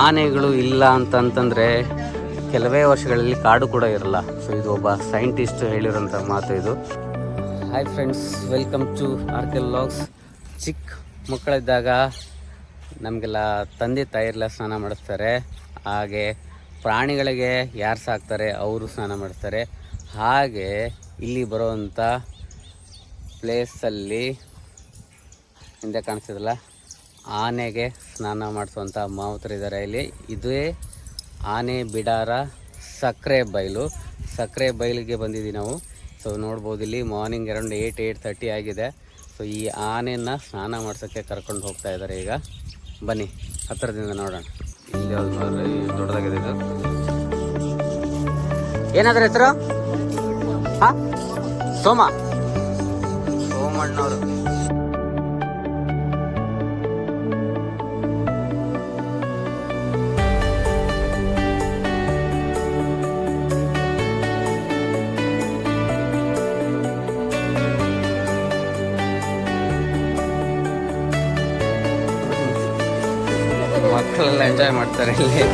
ಆನೆಗಳು ಇಲ್ಲ ಅಂತಂತಂದರೆ ಕೆಲವೇ ವರ್ಷಗಳಲ್ಲಿ ಕಾಡು ಕೂಡ ಇರಲ್ಲ. ಸೊ ಇದು ಒಬ್ಬ ಸೈಂಟಿಸ್ಟ್ ಹೇಳಿರೋಂಥ ಮಾತು ಇದು. Hi friends welcome to R K logs ಚಿಕ್ಕ ಮಕ್ಕಳಿದ್ದಾಗ ನಮಗೆಲ್ಲ ತಂದೆ ತಾಯಿರೆಲ್ಲ ಸ್ನಾನ ಮಾಡಿಸ್ತಾರೆ. ಹಾಗೆ ಪ್ರಾಣಿಗಳಿಗೆ ಯಾರು ಸಾಕ್ತಾರೆ, ಅವರು ಸ್ನಾನ ಮಾಡಿಸ್ತಾರೆ. ಹಾಗೆ ಇಲ್ಲಿ ಬರುವಂಥ ಪ್ಲೇಸಲ್ಲಿ ಹಿಂದೆ ಕಾಣಿಸ್ತಿದಲ್ಲ ಆನೆಗೆ ಸ್ನಾನ ಮಾಡಿಸುವಂಥ ಮಾವುತರಿದ್ದಾರೆ. ಇಲ್ಲಿ ಇದೇ ಆನೆ ಬಿಡಾರ ಸಕ್ಕರೆ ಬೈಲು. ಸಕ್ಕರೆ ಬೈಲಿಗೆ ಬಂದಿದ್ದೀವಿ ನಾವು. ಸೊ ನೋಡ್ಬೋದು ಇಲ್ಲಿ morning around eight eight thirty ಆಗಿದೆ. ಸೊ ಈ ಆನೆನ ಸ್ನಾನ ಮಾಡ್ಸೋಕ್ಕೆ ಕರ್ಕೊಂಡು ಹೋಗ್ತಾ ಇದ್ದಾರೆ ಈಗ. ಬನ್ನಿ ಹತ್ತಿರದಿಂದ ನೋಡೋಣ. ಇಲ್ಲಿ ದೊಡ್ಡದಾಗಿದೆ ಇದು. ಏನಾದ್ರ ಹೆಸರು? ಹಾ? ಸೋಮ. ಸೋಮಣ್ಣವರು. ಎಂಜಾಯ್ ಮಾಡ್ತಾರೆ ಇಲ್ಲಿ.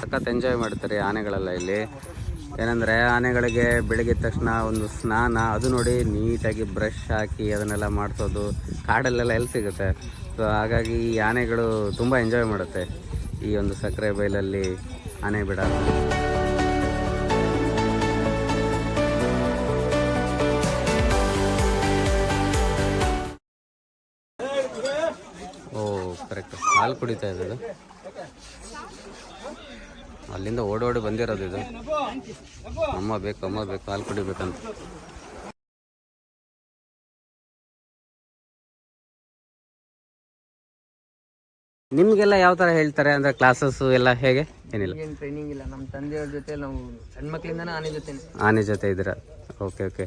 ಸಖತ್ ಎಂಜಾಯ್ ಮಾಡ್ತಾರೆ ಆನೆಗಳೆಲ್ಲ ಇಲ್ಲಿ. ಏನಂದ್ರೆ ಆನೆಗಳಿಗೆ ಬೆಳಗ್ಗೆ ತಕ್ಷಣ ಒಂದು ಸ್ನಾನ, ಅದು ನೋಡಿ ನೀಟಾಗಿ ಬ್ರಷ್ ಹಾಕಿ ಅದನ್ನೆಲ್ಲ ಮಾಡಿಸೋದು, ಕಾಡಲ್ಲೆಲ್ಲ ಎಲ್ಲಿ ಸಿಗುತ್ತೆ? ಸೊ ಹಾಗಾಗಿ ಈ ಆನೆಗಳು ತುಂಬ ಎಂಜಾಯ್ ಮಾಡುತ್ತೆ ಈ ಒಂದು ಸಕ್ಕರೆ ಬೈಲಲ್ಲಿ ಆನೆ ಬಿಡ ಹಾಲು ಕುಡಿತಾ ಇದೆ ಇದು ಅಲ್ಲಿಂದ ಓಡೋಡಿ ಬಂದಿರೋದು ಇದು. ಅಮ್ಮ ಬೇಕು ಅಮ್ಮ ಬೇಕು ಹಾಲು ಕುಡಿಬೇಕಂತ. ನಿಮ್ಗೆಲ್ಲ ಯಾವ ತರ ಹೇಳ್ತಾರೆ? ಅಂದ್ರೆ ಕ್ಲಾಸಸ್ ಎಲ್ಲ ಹೇಗೆ? ಏನಿಲ್ಲ. ಏನ್ ಟ್ರೈನಿಂಗ್ ಇಲ್ಲ. ನಮ್ಮ ತಂದೆಯವ್ರ ಜೊತೆ ನಾವು ಸಣ್ಣ ಮಕ್ಕಳಿಂದ ಆನೆ ಜೊತೆ ಆನೆ ಜೊತೆ ಇದ್ರ ಓಕೆ ಓಕೆ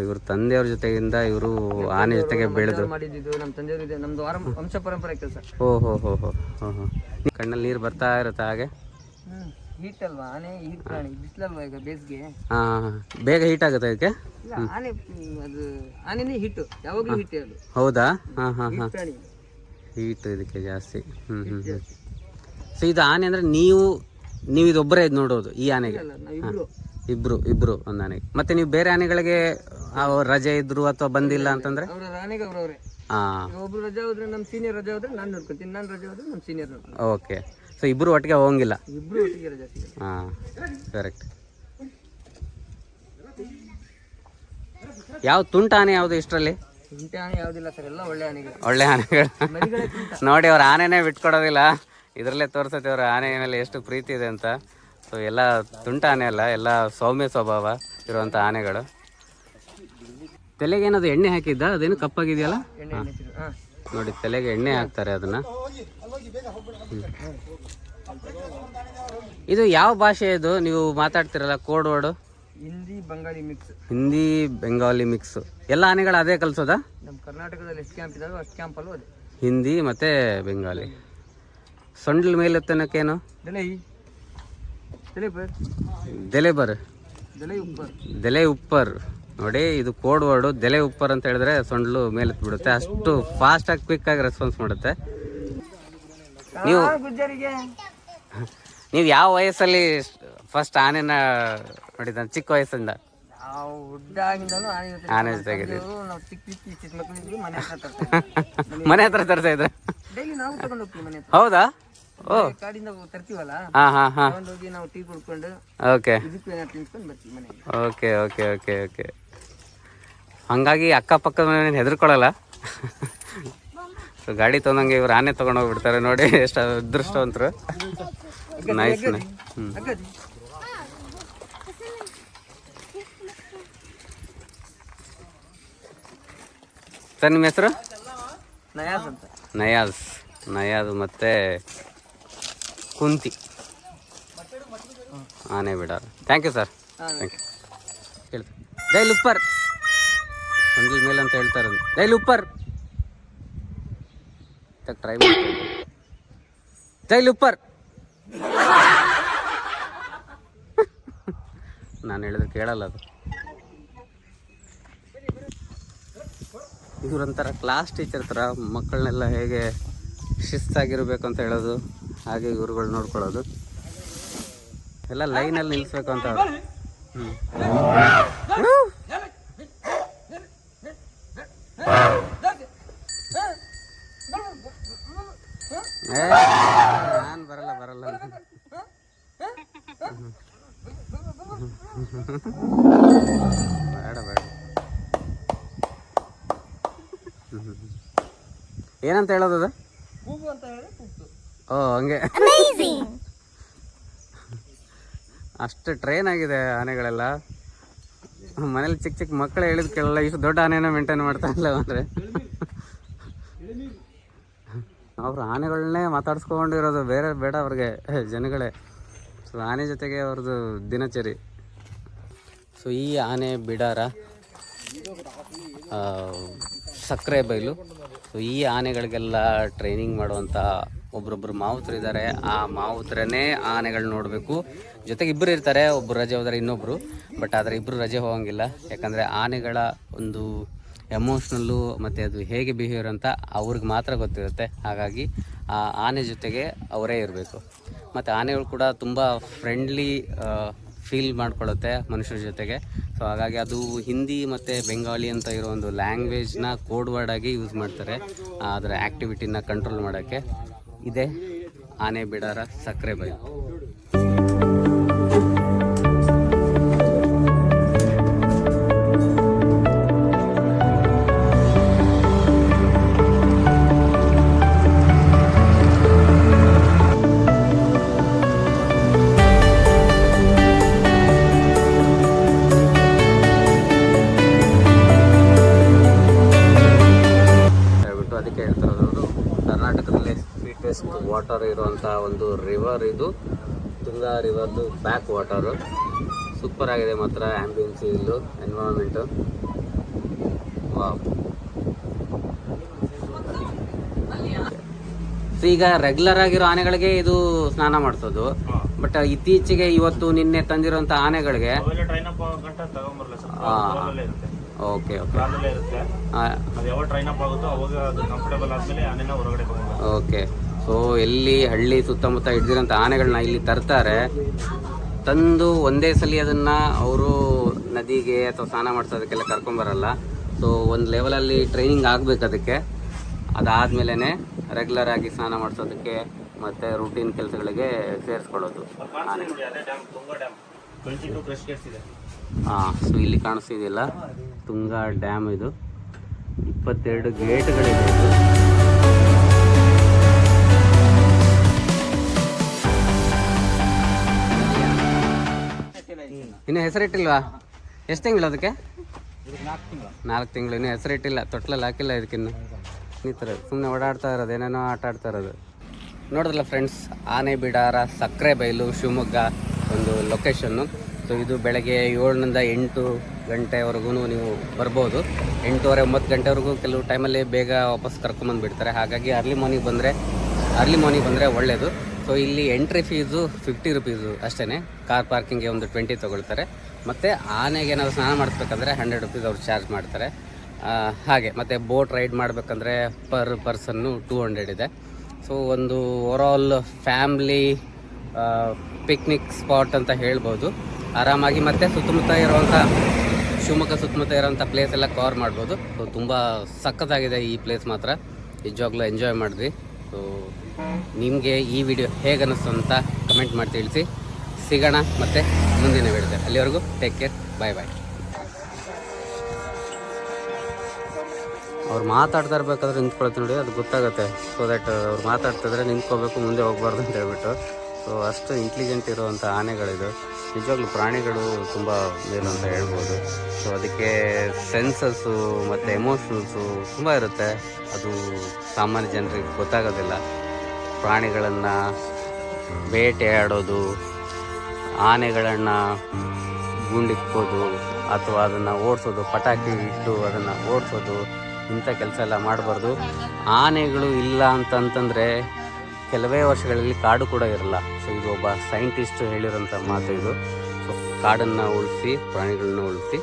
ಇವ್ರ ತಂದೆಯವ್ರ ಜೊತೆಗಿಂದ ಇವರು ಆನೆ ಜೊತೆಗೆ ಬೆಳೆದು ಮಾಡಿದ್ದು ನಮ್ಮ ತಂದೆಯವ್ರು ಇದೆ. ನಮ್ದು ವಂಶ ಪರಂಪರೆ ಕೆಲಸ. ಓ ಹೋ ಹೋ ಹೋ ಹೋ ಹೋ. ಕಣ್ಣಲ್ಲಿ ನೀರು ಬರ್ತಾ ಇರುತ್ತೆ ಹಾಗೆ? ಹೀಟ್ ಅಲ್ವಾ? ಆನೆ ಹೀಟ್ ಪ್ರಾಣಿ. ಬಿಸಿಲಲ್ವಾ ಈಗ ಬೇಸಿಗೆ? ಹಾಂ ಬೇಗ ಹೀಟ್ ಆಗುತ್ತೆ ಅದಕ್ಕೆ ಇಲ್ಲ ಆನೆ ಹ್ಮ್, ಅದು ಆನೆನೇ ಹಿಟ್ಟು ಯಾವಾಗಲೂ ಹಿಟ್ ಅದು. ಹೌದಾ? ಹಾಂ ಹಾಂ ಹಾಂ. ಹೀಟ್ ಪ್ರಾಣಿ. ಹೀಟ್ ಇದಕ್ಕೆ ಜಾಸ್ತಿ. ಹ್ಞೂ ಹ್ಞೂ ಹ್ಞೂ ಸೊ ಇದು ಆನೆ ಅಂದರೆ ನೀವು ನೀವು ಇದೊಬ್ಬರೇ ಇದು ನೋಡೋದು ಈ ಆನೆಗೆ? ಅಲ್ಲ ನಾವು ಇಬ್ರು ಇಬ್ರು ಒಂದು ಆನೆಗೆ ಮತ್ತೆ ನೀವು ಬೇರೆ ಆನೆಗಳಿಗೆ ರಜೆ ಇದ್ರು ಅಥವಾ ಬಂದಿಲ್ಲ ಅಂತಂದ್ರೆ? ಅವ್ರ ಆನೆಗೆ ಅವ್ರವ್ರೆ ಹಾಂ ಈಗ ಒಬ್ರು ರಜೆ ಹೋದ್ರೆ ನಮ್ಮ ಸೀನಿಯರ್ ರಜೆ ಹೋದ್ರೆ ನಾನು ನೋಡ್ಕೊಂತೀನಿ ನಾನು ರಜೆ ಹೋದ್ರೆ ನಮ್ಮ ಸೀನಿಯರ್ ನೋಡ್ಕೊಂಡು ಓಕೆ. ಸೊ ಇಬ್ರು ಒಟ್ಟಿಗೆ ಹೋಗಂಗಿಲ್ಲ ಇಬ್ರು ಒಟ್ಟಿಗೆ ರಜೆ ಸಿಗುತ್ತೆ ಹಾಂ ಕರೆಕ್ಟ್ ಯಾವ ತುಂಟ ಆನೆ ಯಾವುದು ಇಷ್ಟರಲ್ಲಿ? ಇಂಟೆ ಆನೆ ಯಾವುದಿಲ್ಲ ಸರ್ ಎಲ್ಲ ಒಳ್ಳೆ ಆನೆಗಳು. ಒಳ್ಳೆ ಆನೆಗಳು? ಮರಿಗಳೇ ತುಂಟ. ನೋಡಿ ಅವ್ರ ಆನೆನೇ ಬಿಟ್ಕೊಡೋದಿಲ್ಲ. ಇದರಲ್ಲೇ ತೋರಿಸುತ್ತೆ ಅವ್ರ ಆನೆ ಮೇಲೆ ಎಷ್ಟು ಪ್ರೀತಿ ಇದೆ ಅಂತ. ಸೊ ಎಲ್ಲ ತುಂಟ ಆನೆ ಅಲ್ಲ ಎಲ್ಲ ಸೌಮ್ಯ ಸ್ವಭಾವ ಇರುವಂಥ ಆನೆಗಳು. ತಲೆಗೆ ಏನದು ಎಣ್ಣೆ ಹಾಕಿದ್ದ? ಅದೇನು ಕಪ್ಪಾಗಿದೆಯಲ್ಲ? ನೋಡಿ ತಲೆಗೆ ಎಣ್ಣೆ ಹಾಕ್ತಾರೆ ಅದನ್ನ. ಇದು ಯಾವ ಭಾಷೆ ಇದು? ನೀವು ಮಾತಾಡ್ತಿರಲ್ಲ code word? Hindi Bengali mix Hindi Bengali mix ಎಲ್ಲ ಆನೆಗಳು ಅದೇ ಕಲ್ಸೋದಾ? ನಮ್ಮ ಕರ್ನಾಟಕದಲ್ಲಿ ಎಷ್ಟು ಕ್ಯಾಂಪ್ ಇದಾವೆ ಅಷ್ಟು ಕ್ಯಾಂಪಲ್ಲೂ ಅದೇ. ಹಿಂದಿ ಮತ್ತೆ ಬೆಂಗಾಲಿ ಸೊಂಡ್ಲ ಮೇಲೆತ್ತನಕ್ಕೇನು ಏನು ದೆಲೆಬರ್ ದಲೈ ಉಪ್ಪರ್. ನೋಡಿ ಇದು ಕೋಡ್ ವರ್ಡು ದೆಲೆ ಉಪ್ಪರ್ ಅಂತ ಹೇಳಿದ್ರೆ ಸೊಂಡ್ಲು ಮೇಲೆ ಬಿಡುತ್ತೆ. ಅಷ್ಟು ಫಾಸ್ಟ್ ಆಗಿ ಕ್ವಿಕ್ ಆಗಿ ರೆಸ್ಪಾನ್ಸ್ ಮಾಡುತ್ತೆ. ನೀವು ನೀವು ಯಾವ ವಯಸ್ಸಲ್ಲಿ ಫಸ್ಟ್ ಆನೆನ ನೋಡಿದ ಚಿಕ್ಕ ವಯಸ್ಸಿಂದ? ಆನೆ ಮನೆ ಹತ್ರ ತರ್ತಾ ಇದ್ರ? ಹೌದಾ? ಓ. ಕಾಡಿಂದ ತರ್ತೀವಲ್ಲ? ಹಾ ಹಾ ಹಾ. ಹೋಗಿ ನಾವು ಟೀ ಕುಡ್ಕೊಂಡು ಓಕೆ. ಇದಕ್ಕೂ ಏನಾದ್ರು ತಿನ್ಸ್ಕೊಂಡು ಬರ್ತೀವಿ ಮನೆಗೆ. Okay okay okay okay. ಹಂಗಾಗಿ ಅಕ್ಕಪಕ್ಕ ಹೆದರ್ಕೊಳ್ಳಲ್ಲ ಸೊ ಗಾಡಿ ತಗೊಂಡಂಗೆ ಇವ್ರು ಆನೆ ತೊಗೊಂಡು ಹೋಗ್ಬಿಡ್ತಾರೆ ನೋಡಿ ಎಷ್ಟು ಅದೃಷ್ಟವಂತರು. ನೈಸ್ ಹ್ಞೂ ಅಗ್ಗದಿ. ಸರ್ ನಿಮ್ಮ ಹೆಸರು? ನಯಾಸ್ ಅಂತ. ನಯಾಜ್. ನಯಾಜ್ ಮತ್ತೆ ಕುಂತಿ. ಆನೆ ಬಿಡ. Thank you sir. Thank you ಹೇಳ್ತಾರೆ ಜೈಲ್ ಉಪ್ಪರ್ ಸಂಜೆ ಮೇಲೆ ಅಂತ ಹೇಳ್ತಾರೆ ಜೈಲ್ ಉಪ್ಪರ್ ಟ್ರೈ ಮಾಡ್ತೀನಿ. ಜೈಲ್ ಉಪ್ಪರ್ ನಾನು ಹೇಳಿದ್ರೆ ಕೇಳಲ್ಲ ಅದು. ಇವರೊಂಥರ ಕ್ಲಾಸ್ ಟೀಚರ್ ಥರ ಮಕ್ಕಳನ್ನೆಲ್ಲ ಹೇಗೆ ಶಿಸ್ತಾಗಿರಬೇಕು ಅಂತ ಹೇಳೋದು. ಹಾಗೆ ಇವ್ರುಗಳು ನೋಡ್ಕೊಳ್ಳೋದು ಎಲ್ಲ ಲೈನಲ್ಲಿ ನಿಲ್ಲಿಸ್ಬೇಕು ಅಂತ. ಏ, ನಾನ್ ಬರಲ್ಲ ಬರಲ್ಲ ಬೇಡ ಬೇಡ. ಏನಂತ ಹೇಳೋದು ಅದು ಕೂಗು ಅಂತ ಹೇಳಿದ್ರೆ ಕೂಗ್ತು ಓ ಹಂಗೆ. ಅಷ್ಟು ಟ್ರೈನ್ ಆಗಿದೆ ಆನೆಗಳೆಲ್ಲ. ಮನೇಲಿ ಚಿಕ್ಕ ಚಿಕ್ಕ ಮಕ್ಕಳು ಹೇಳಿದ ಕೇಳಲ್ಲ ಇಷ್ಟು ದೊಡ್ಡ ಆನೆನ ಮೇಂಟೈನ್ ಮಾಡ್ತಾ ಇಲ್ಲ ಅಂದರೆ. ಅವ್ರು ಆನೆಗಳನ್ನೇ ಮಾತಾಡ್ಸ್ಕೊಂಡಿರೋದು ಬೇರೆ ಬೇಡ ಅವ್ರಿಗೆ ಜನಗಳೇ. ಸೊ ಆನೆ ಜೊತೆಗೆ ಅವ್ರದ್ದು ದಿನಚರಿ. ಸೊ ಈ ಆನೆ ಬಿಡಾರ ಸಕ್ಕರೆ ಬೈಲು. ಸೊ ಈ ಆನೆಗಳಿಗೆಲ್ಲ ಟ್ರೈನಿಂಗ್ ಮಾಡುವಂಥ ಒಬ್ರೊಬ್ರು ಮಾವುತರಿದ್ದಾರೆ. ಆ ಮಾವುತ್ರನೇ ಆನೆಗಳು ನೋಡಬೇಕು. ಜೊತೆಗೆ ಇಬ್ಬರು ಇರ್ತಾರೆ ಒಬ್ಬರು ರಜೆ ಹೋದರೆ ಇನ್ನೊಬ್ಬರು ಬಟ್ ಆದರೆ ಇಬ್ಬರು ರಜೆ ಹೋಗಂಗಿಲ್ಲ. ಯಾಕಂದರೆ ಆನೆಗಳ ಒಂದು ಎಮೋಷ್ನಲ್ಲು ಮತ್ತು ಅದು ಹೇಗೆ ಬಿಹೇವಿಯರ್ ಅಂತ ಅವ್ರಿಗೆ ಮಾತ್ರ ಗೊತ್ತಿರುತ್ತೆ. ಹಾಗಾಗಿ ಆ ಆನೆ ಜೊತೆಗೆ ಅವರೇ ಇರಬೇಕು. ಮತ್ತು ಆನೆಗಳು ಕೂಡ ತುಂಬ ಫ್ರೆಂಡ್ಲಿ ಫೀಲ್ ಮಾಡ್ಕೊಳ್ಳುತ್ತೆ ಮನುಷ್ಯರ ಜೊತೆಗೆ. ಸೊ ಹಾಗಾಗಿ ಅದು ಹಿಂದಿ ಮತ್ತು ಬೆಂಗಾಲಿ ಅಂತ ಇರೋ ಒಂದು ಲ್ಯಾಂಗ್ವೇಜ್ನ ಕೋಡ್ ವರ್ಡ್ ಆಗಿ ಯೂಸ್ ಮಾಡ್ತಾರೆ. ಅದರ ಆ್ಯಕ್ಟಿವಿಟಿನ ಕಂಟ್ರೋಲ್ ಮಾಡೋಕ್ಕೆ. ಇದೆ. ಆನೆ ಬಿಡಾರ ಸಕ್ಕರೆ ಬೈಲು. ವಾಟರ್ ಇರುವಂಥ ಒಂದು ರಿವರ್ ಇದು. ತುಂಗಾ ರಿವರ್ದು ಬ್ಯಾಕ್ ವಾಟರು ಸೂಪರ್ ಆಗಿದೆ ಮಾತ್ರ ಆ್ಯಂಬಿಯನ್ಸ್ ಇಲ್ಲು ಎನ್ವೈರನ್ಮೆಂಟು ವಾವ್ ಸೊ ಈಗ ರೆಗ್ಯುಲರ್ ಆಗಿರೋ ಆನೆಗಳಿಗೆ ಇದು ಸ್ನಾನ ಮಾಡಿಸೋದು. ಬಟ್ ಇತ್ತೀಚೆಗೆ ಇವತ್ತು ನಿನ್ನೆ ತಂದಿರುವಂಥ ಆನೆಗಳಿಗೆ ಓಕೆ ಓಕೆ ಓಕೆ ಸೊ ಎಲ್ಲಿ ಹಳ್ಳಿ ಸುತ್ತಮುತ್ತ ಹಿಡ್ದಿರೋಂಥ ಆನೆಗಳನ್ನ ಇಲ್ಲಿ ತರ್ತಾರೆ. ತಂದು ಒಂದೇ ಸಲ ಅದನ್ನು ಅವರು ನದಿಗೆ ಅಥವಾ ಸ್ನಾನ ಮಾಡಿಸೋದಕ್ಕೆಲ್ಲ ಕರ್ಕೊಂಬರಲ್ಲ. ಸೊ ಒಂದು ಲೆವೆಲಲ್ಲಿ ಟ್ರೈನಿಂಗ್ ಆಗಬೇಕು ಅದಕ್ಕೆ. ಅದಾದಮೇಲೆ ರೆಗ್ಯುಲರ್ ಆಗಿ ಸ್ನಾನ ಮಾಡಿಸೋದಕ್ಕೆ ಮತ್ತು ರೂಟೀನ್ ಕೆಲಸಗಳಿಗೆ ಸೇರಿಸ್ಕೊಳ್ಳೋದು ಹಾಂ ಸೊ ಇಲ್ಲಿ ಕಾಣಿಸ್ತಿದ್ದಿಲ್ಲ ತುಂಗಾ ಡ್ಯಾಮ್ ಇದು. ಇಪ್ಪತ್ತೆರಡು ಗೇಟ್ಗಳಿದೆ ಇನ್ನು ಹೆಸರಿಟ್ಟಿಲ್ವಾ? ಎಷ್ಟು ತಿಂಗಳು ಅದಕ್ಕೆ? ನಾಲ್ಕು ತಿಂಗಳು. ಇನ್ನು ಹೆಸರಿಟ್ಟಿಲ್ಲ. ತೊಟ್ಲಲ್ಲಿ ಹಾಕಿಲ್ಲ ಇದಕ್ಕಿನ್ನು. ಈ ಥರ ಸುಮ್ಮನೆ ಓಡಾಡ್ತಾ ಇರೋದು ಏನೇನೋ ಆಟ ಆಡ್ತಾ ಇರೋದು. ನೋಡಿದ್ರಲ್ಲ ಫ್ರೆಂಡ್ಸ್ ಆನೆ ಬಿಡಾರ ಸಕ್ಕರೆ ಬೈಲು ಶಿವಮೊಗ್ಗ ಒಂದು ಲೊಕೇಶನ್ನು ಸೊ ಇದು ಬೆಳಗ್ಗೆ ಏಳರಿಂದ ಎಂಟು ಗಂಟೆವರೆಗೂ ನೀವು ಬರ್ಬೋದು. ಎಂಟೂವರೆ ಒಂಬತ್ತು ಗಂಟೆವರೆಗೂ ಕೆಲವು ಟೈಮಲ್ಲಿ ಬೇಗ ವಾಪಸ್ ಕರ್ಕೊಂಬಂದು ಬಿಡ್ತಾರೆ ಹಾಗಾಗಿ ಅರ್ಲಿ ಮಾರ್ನಿಂಗ್ ಬಂದರೆ ಅರ್ಲಿ ಮಾರ್ನಿಂಗ್ ಬಂದರೆ ಒಳ್ಳೆಯದು ಸೊ ಇಲ್ಲಿ ಎಂಟ್ರಿ ಫೀಸು ಫಿಫ್ಟಿ ರುಪೀಸು ಅಷ್ಟೇ ಕಾರ್ ಪಾರ್ಕಿಂಗ್ಗೆ ಒಂದು ಟ್ವೆಂಟಿ ತೊಗೊಳ್ತಾರೆ. ಮತ್ತು ಆನೆಗೆ ಏನಾದರೂ ಸ್ನಾನ ಮಾಡಿಸ್ಬೇಕಂದ್ರೆ ಹಂಡ್ರೆಡ್ ರುಪೀಸ್ ಅವ್ರು ಚಾರ್ಜ್ ಮಾಡ್ತಾರೆ. ಹಾಗೆ, ಮತ್ತು ಬೋಟ್ ರೈಡ್ ಮಾಡಬೇಕಂದ್ರೆ ಪರ್ ಪರ್ಸನ್ನು ಟೂ ಹಂಡ್ರೆಡ್ ಇದೆ. ಸೊ ಒಂದು ಓವರಾಲ್ ಫ್ಯಾಮ್ಲಿ ಪಿಕ್ನಿಕ್ ಸ್ಪಾಟ್ ಅಂತ ಹೇಳ್ಬೋದು. ಆರಾಮಾಗಿ ಮತ್ತು ಸುತ್ತಮುತ್ತ ಇರುವಂಥ, ಶಿವಮೊಗ್ಗ ಸುತ್ತಮುತ್ತ ಇರೋಂಥ ಪ್ಲೇಸ್ ಎಲ್ಲ ಕವರ್ ಮಾಡ್ಬೋದು. ಸೊ ತುಂಬ ಸಖತ್ತಾಗಿದೆ ಈ ಪ್ಲೇಸ್ ಮಾತ್ರ. ನಿಜವಾಗ್ಲೂ ಎಂಜಾಯ್ ಮಾಡಿದ್ವಿ. ಸೊ ನಿಮಗೆ ಈ ವಿಡಿಯೋ ಹೇಗೆ ಅನ್ನಿಸ್ತು ಅಂತ ಕಮೆಂಟ್ ಮಾಡಿ ತಿಳಿಸಿ. ಸಿಗೋಣ ಮತ್ತು ಮುಂದಿನ ವಿಡಿಯೋ ಅಲ್ಲಿವರೆಗೂ ಟೇಕ್ ಕೇರ್ ಬಾಯ್ ಬಾಯ್ ಅವ್ರು ಮಾತಾಡ್ತಾ ಇರ್ಬೇಕಾದ್ರೆ ನಿಂತ್ಕೊಳ್ತೀನಿ ನೋಡಿ, ಅದು ಗೊತ್ತಾಗುತ್ತೆ. ಸೊ ದಟ್ ಅವ್ರು ಮಾತಾಡ್ತಿದ್ರೆ ನಿಂತ್ಕೋಬೇಕು, ಮುಂದೆ ಹೋಗ್ಬಾರ್ದು ಅಂತ ಹೇಳ್ಬಿಟ್ಟು. ಸೊ ಅಷ್ಟು ಇಂಟೆಲಿಜೆಂಟ್ ಇರುವಂಥ ಆನೆಗಳಿದು. ನಿಜವಾಗ್ಲೂ ಪ್ರಾಣಿಗಳು ತುಂಬ ಏನು ಅಂತ ಹೇಳ್ಬೋದು. ಸೊ ಅದಕ್ಕೆ ಸೆನ್ಸಸ್ಸು ಮತ್ತು ಎಮೋಷನ್ಸು ತುಂಬ ಇರುತ್ತೆ. ಅದು ಸಾಮಾನ್ಯ ಜನರಿಗೆ ಗೊತ್ತಾಗೋದಿಲ್ಲ. ಪ್ರಾಣಿಗಳನ್ನು ಬೇಟೆಯಾಡೋದು, ಆನೆಗಳನ್ನು ಗುಂಡಿಕ್ಕೋದು, ಅಥವಾ ಅದನ್ನು ಓಡಿಸೋದು, ಪಟಾಕಿ ಇಟ್ಟು ಅದನ್ನು ಓಡಿಸೋದು, ಇಂಥ ಕೆಲಸ ಎಲ್ಲ ಮಾಡಬಾರ್ದು. ಆನೆಗಳು ಇಲ್ಲ ಅಂತಂತಂದರೆ ಕೆಲವೇ ವರ್ಷಗಳಲ್ಲಿ ಕಾಡು ಕೂಡ ಇರಲ್ಲ. ಸೊ ಇದು ಒಬ್ಬ ಸೈಂಟಿಸ್ಟ್ ಹೇಳಿರೋಂಥ ಮಾತು ಇದು. ಸೊ ಕಾಡನ್ನು ಉಳಿಸಿ, ಪ್ರಾಣಿಗಳನ್ನ ಉಳಿಸಿ.